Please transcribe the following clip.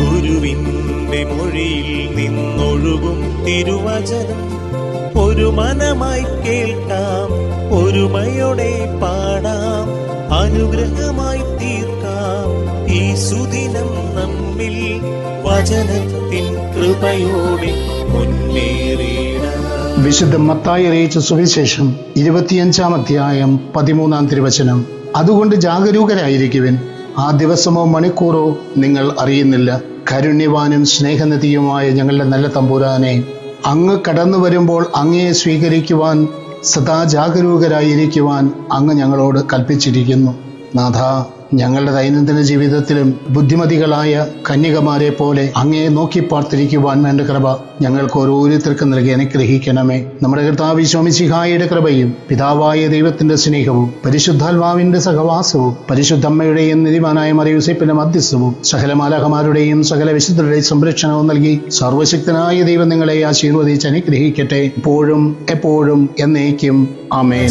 ഗുരുവിന്റെ മൊഴിയിൽ നിന്നൊഴുകും തിരുവചനം. ഒരു മനമായി കേൾക്കാം ഒരുമയോടെ പാടാം അനുഗ്രഹമായി തീർക്കാം. ഈ സുദിനം നമ്മിൽ വചനത്തിൻ കൃപയോടെ മുന്നേറിയിടാം. വിശുദ്ധ മത്തായി അറിയിച്ച സുവിശേഷം ഇരുപത്തിയഞ്ചാം അധ്യായം പതിമൂന്നാം തിരുവചനം. അതുകൊണ്ട് ജാഗരൂകരായിരിക്കുവിൻ. ആ ദിവസമോ മണിക്കൂറോ നിങ്ങൾ അറിയുന്നില്ല. കരുണ്യവാനും സ്നേഹനിധിയുമായ ഞങ്ങളുടെ നല്ല തമ്പുരാനെ അങ്ങ് കടന്നു വരുമ്പോൾ അങ്ങയെ സ്വീകരിക്കുവാൻ സദാ ജാഗരൂകരായിരിക്കുവാൻ അങ്ങ് ഞങ്ങളോട് കൽപ്പിച്ചിരിക്കുന്നു. നാഥ ഞങ്ങളുടെ ദൈനംദിന ജീവിതത്തിലും ബുദ്ധിമതികളായ കന്യകമാരെ പോലെ അങ്ങയെ നോക്കി പാർത്തിരിക്കുവാൻ വേണ്ട കൃപ ഞങ്ങൾക്ക് ഓരോരുത്തർക്കും നൽകി അനുഗ്രഹിക്കണമേ. നമ്മുടെ കർത്താവ് ശോമിശിഹായുടെ കൃപയും പിതാവായ ദൈവത്തിന്റെ സ്നേഹവും പരിശുദ്ധാത്മാവിന്റെ സഹവാസവും പരിശുദ്ധമ്മയുടെയും നിധിമാനായ മറിയൂസേപ്പിന്റെ മധ്യസ്ഥവും സകല മാലാഹമാരുടെയും സകല വിശുദ്ധരുടെയും സംരക്ഷണവും നൽകി സർവശക്തനായ ദൈവം നിങ്ങളെ ആശീർവദിച്ച് അനുഗ്രഹിക്കട്ടെ. എപ്പോഴും എപ്പോഴും എന്നേക്കും. ആമേൻ.